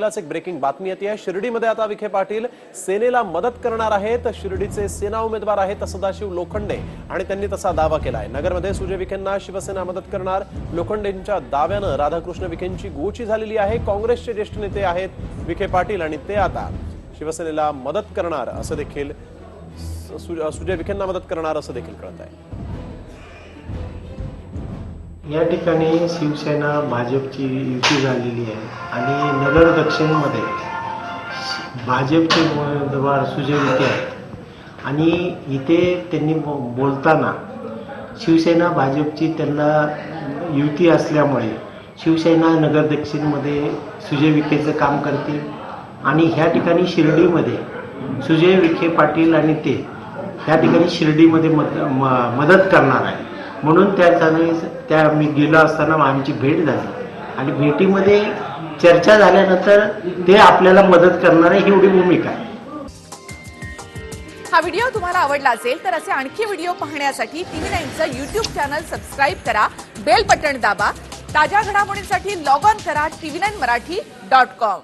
एक ब्रेकिंग बातमी येते. शिर्डीमध्ये आता विखे पाटील सेनेला मदत करणार आहेत. शिर्डीचे सेना उमेदवार आहेत सदाशिव लोखंडे. आणि त्यांनी तसा दावा केला आहे नगरमध्ये सुजय विखेंना शिवसेना मदत करणार. लोखंडेंच्या दाव्यानं राधाकृष्ण विखेंची गोची झालेली आहे. काँग्रेसचे ज्येष्ठ नेते आहेत विखे पाटील आणि ते आता शिवसेनेला मदत करणार असं देखील सुजय विखेंना मदत करणार असं देखील कळत आहे या ठिकाणी शिवसेना भाजपची युती झालेली आहे आणि नगर दक्षिणमध्ये भाजपचे उमेदवार सुजय विखे आहेत. आणि इथे त्यांनी बो- बोलताना शिवसेना भाजपची त्यांना युती असल्यामुळे शिवसेना नगर दक्षिणमध्ये सुजय विखेचं काम करतील. आणि ह्या ठिकाणी शिर्डीमध्ये सुजय विखे पाटील आणि ते ह्या ठिकाणी शिर्डीमध्ये मद म- मदत करणार आहे म्हणून त्या त्या मी गेलो असताना आमची भेट झाली. आणि भेटीमध्ये चर्चा झाल्यानंतर ते आपल्याला मदत करणार आहे एवढी भूमिका आहे. हा व्हिडिओ तुम्हाला आवडला असेल तर असे आणखी व्हिडिओ पाहण्यासाठी टीव्ही नाईनचं युट्यूब चॅनल सबस्क्राईब करा बेल बटन दाबा ताज्या घडामोडींसाठी लॉग ऑन करा TV nine Marathi dot com